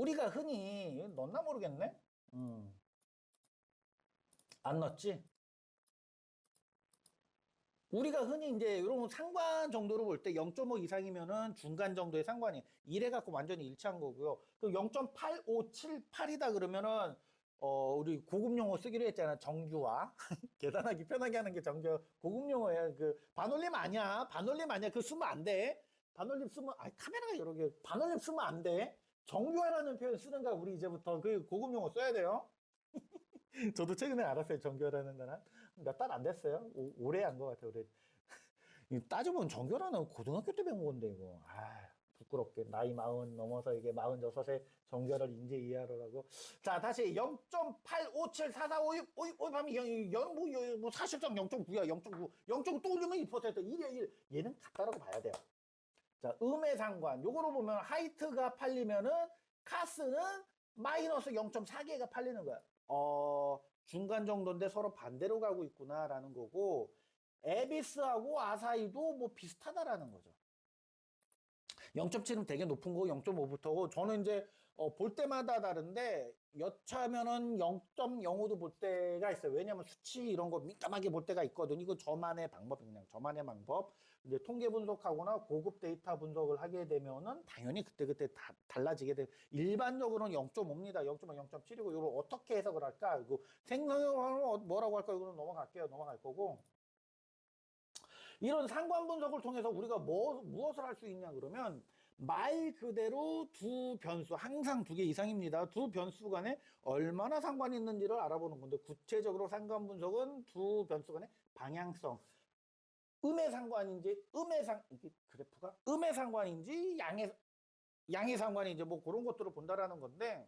우리가 흔히 넣나 모르겠네. 음. 안 넣었지? 우리가 흔히 이제 이런 상관 정도로 볼 때 0.5 이상이면은 중간 정도의 상관이 이래 갖고 완전히 일치한 거고요. 그 0.8578이다 그러면은 어 우리 고급 용어 쓰기로 했잖아. 정규화. 계산하기 편하게 하는 게 정규 고급 용어야. 그 반올림 아니야. 반올림 아니야. 그거 쓰면 안 돼. 반올림 쓰면 아 카메라가 여러 개. 반올림 쓰면 안 돼. 정규화라는 표현 쓰는가 우리 이제부터 그 고급 용어 써야 돼요. 저도 최근에 알았어요. 정규화라는 단어. 몇달 안 됐어요. 오, 오래 한 것 같아요. 이 따져보면 정규화라는 고등학교 때 배운 건데, 이거. 아 부끄럽게. 나이 마흔 넘어서 이게 마흔 여섯에 정규화를 인제 이해하라고. 자, 다시 0.8574456, 56, 하면 영, 영, 뭐, 영, 뭐 사실상 0.9야. 0.9. 0.9 또 올리면 2%. 1이야, 1. 얘는 같다라고 봐야 돼요. 자, 음의 상관. 요거로 보면 하이트가 팔리면은 카스는 마이너스 0.4개가 팔리는 거야. 어, 중간 정도인데 서로 반대로 가고 있구나라는 거고, 에비스하고 아사이도 뭐 비슷하다라는 거죠. 0.7은 되게 높은 거고 0.5부터고 저는 이제 어, 볼 때마다 다른데 여차하면은 0.05도 볼 때가 있어요. 왜냐면 수치 이런 거 민감하게 볼 때가 있거든. 이거 저만의 방법 그냥 저만의 방법. 이제 통계 분석하거나 고급 데이터 분석을 하게 되면은 당연히 그때그때 다 달라지게 돼. 일반적으로는 0.5입니다. 0.5, 0.7이고 이걸 어떻게 해석을 할까? 이거 생성하면 뭐라고 할까? 이거는 넘어갈게요. 넘어갈 거고. 이런 상관 분석을 통해서 우리가 뭐, 무엇을 할 수 있냐 그러면 말 그대로 두 변수, 항상 두 개 이상입니다. 두 변수 간에 얼마나 상관이 있는지를 알아보는 건데 구체적으로 상관 분석은 두 변수 간의 방향성, 음의 상관인지 음의 상 이게 그래프가 음의 상관인지 양의 양의 상관인지 뭐 그런 것들을 본다라는 건데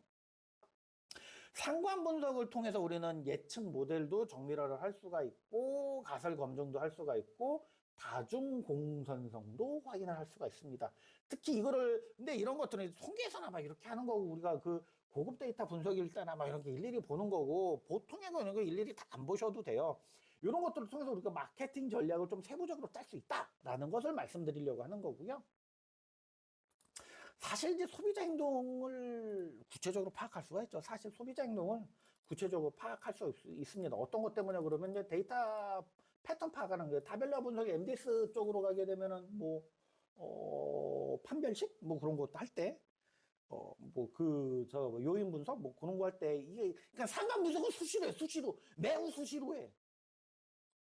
상관 분석을 통해서 우리는 예측 모델도 정밀화를 할 수가 있고 가설 검증도 할 수가 있고 다중 공선성도 확인을 할 수가 있습니다. 특히 이거를 근데 이런 것들은 통계에서나 막 이렇게 하는 거고 우리가 그 고급 데이터 분석일 때나 막 이런 게 일일이 보는 거고 보통의 거 이런 거 일일이 다 안 보셔도 돼요. 이런 것들을 통해서 우리가 마케팅 전략을 좀 세부적으로 짤 수 있다라는 것을 말씀드리려고 하는 거고요. 사실 이제 소비자 행동을 구체적으로 파악할 수가 있죠. 사실 소비자 행동을 구체적으로 파악할 수 있, 있습니다. 어떤 것 때문에 그러면 이제 데이터 패턴 파악하는 게 타벨라 분석이 MDS 쪽으로 가게 되면은 뭐, 어, 판별식? 뭐 그런 것도 할 때, 어, 뭐 그, 저, 뭐 요인 분석? 뭐 그런 거 할 때, 이게, 그냥 상관 분석은 수시로 해, 수시로. 매우 수시로 해.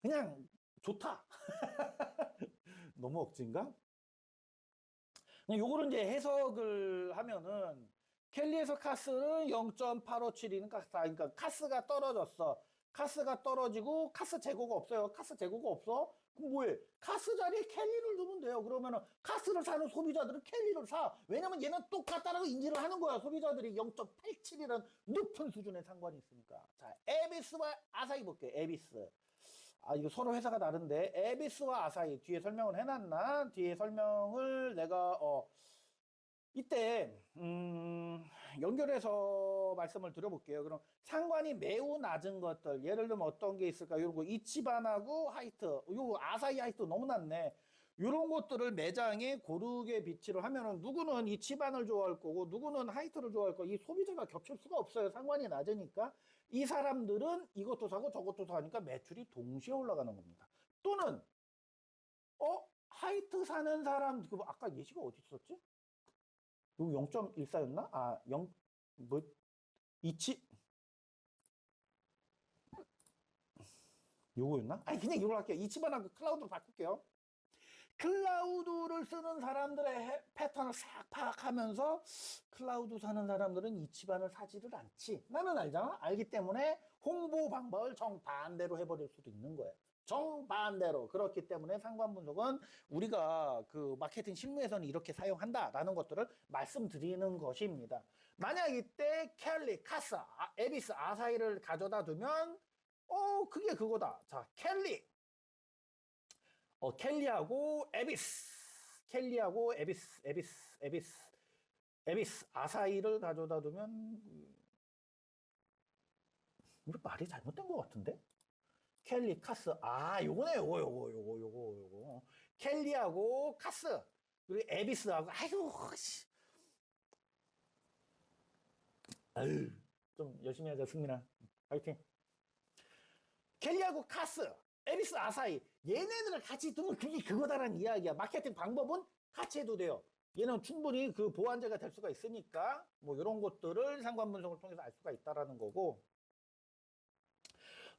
그냥 좋다. 너무 억지인가? 요거를 이제 해석을 하면은 켈리에서 카스는 0.857이니까 카스, 그러니까 카스가 떨어졌어. 카스가 떨어지고 카스 재고가 없어요. 카스 재고가 없어? 그럼 뭐해? 카스 자리에 켈리를 두면 돼요. 그러면은 카스를 사는 소비자들은 켈리를 사. 왜냐면 얘는 똑같다라고 인지를 하는 거야. 소비자들이 0.87이라는 높은 수준의 상관이 있으니까. 자, 에비스와 아사히 볼게요. 에비스. 아, 이거 서로 회사가 다른데, 에비스와 아사히 뒤에 설명을 해놨나? 뒤에 설명을 내가, 어, 이때, 음, 연결해서 말씀을 드려볼게요. 그럼 상관이 매우 낮은 것들, 예를 들면 어떤 게 있을까? 요거 이치반하고 하이트, 요거 아사히 하이트 너무 낮네. 요런 것들을 매장에 고르게 비치를 하면은 누구는 이치반을 좋아할 거고 누구는 하이트를 좋아할 거고 이 소비자가 겹칠 수가 없어요. 상관이 낮으니까. 이 사람들은 이것도 사고 저것도 사니까 매출이 동시에 올라가는 겁니다. 또는 어 하이트 사는 사람 그 아까 예시가 어디 있었지? 여기 0.14였나? 아, 0, 뭐, 이치, 요거였나? 아니, 그냥 이걸 할게요. 이치반하고 클라우드로 바꿀게요. 클라우드를 쓰는 사람들의 해- 패턴을 싹 파악하면서 클라우드 사는 사람들은 이치반을 사지를 않지. 나는 알잖아? 알기 때문에 홍보 방법을 정반대로 해버릴 수도 있는 거예요. 정반대로. 그렇기 때문에 상관 분석은 우리가 그 마케팅 실무에서는 이렇게 사용한다라는 것들을 말씀드리는 것입니다. 만약 이때 켈리, 카스, 아, 에비스, 아사히를 가져다 두면 어, 그게 그거다. 자, 켈리. 어, 켈리하고 에비스. 켈리하고 에비스, 에비스, 에비스, 에비스, 아사히를 가져다 두면, 음, 우리 말이 잘못된 것 같은데? 켈리, 카스. 아, 요거네, 요거, 요거, 요거, 요거, 요거. 켈리하고 카스. 그리고 에비스하고, 아이고, 씨. 아유, 좀 열심히 하자, 승민아. 파이팅. 켈리하고 카스, 에리스 아사히 얘네들을 같이 두면 그게 그거다라는 이야기야. 마케팅 방법은 같이 해도 돼요. 얘는 충분히 그 보완제가 될 수가 있으니까 뭐 이런 것들을 상관 분석을 통해서 알 수가 있다라는 거고.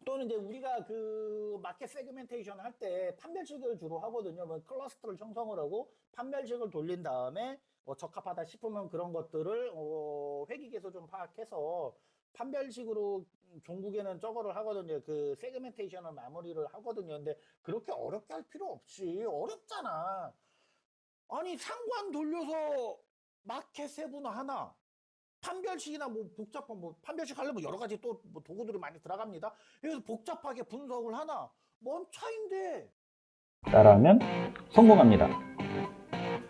또는 이제 우리가 그 마켓 세그멘테이션 할 때 판별식을 주로 하거든요. 뭐 클러스터를 형성을 하고 판별식을 돌린 다음에 뭐 적합하다 싶으면 그런 것들을 어, 회기계에서 좀 파악해서 판별식으로 종국에는 저거를 하거든요. 그 세그멘테이션을 마무리를 하거든요. 근데 그렇게 어렵게 할 필요 없이 어렵잖아. 아니 상관 돌려서 마켓 세분화 하나 판별식이나 뭐 복잡한 뭐 판별식 하려면 여러 가지 또 뭐 도구들이 많이 들어갑니다. 그래서 복잡하게 분석을 하나 뭔 차인데 따라하면 성공합니다.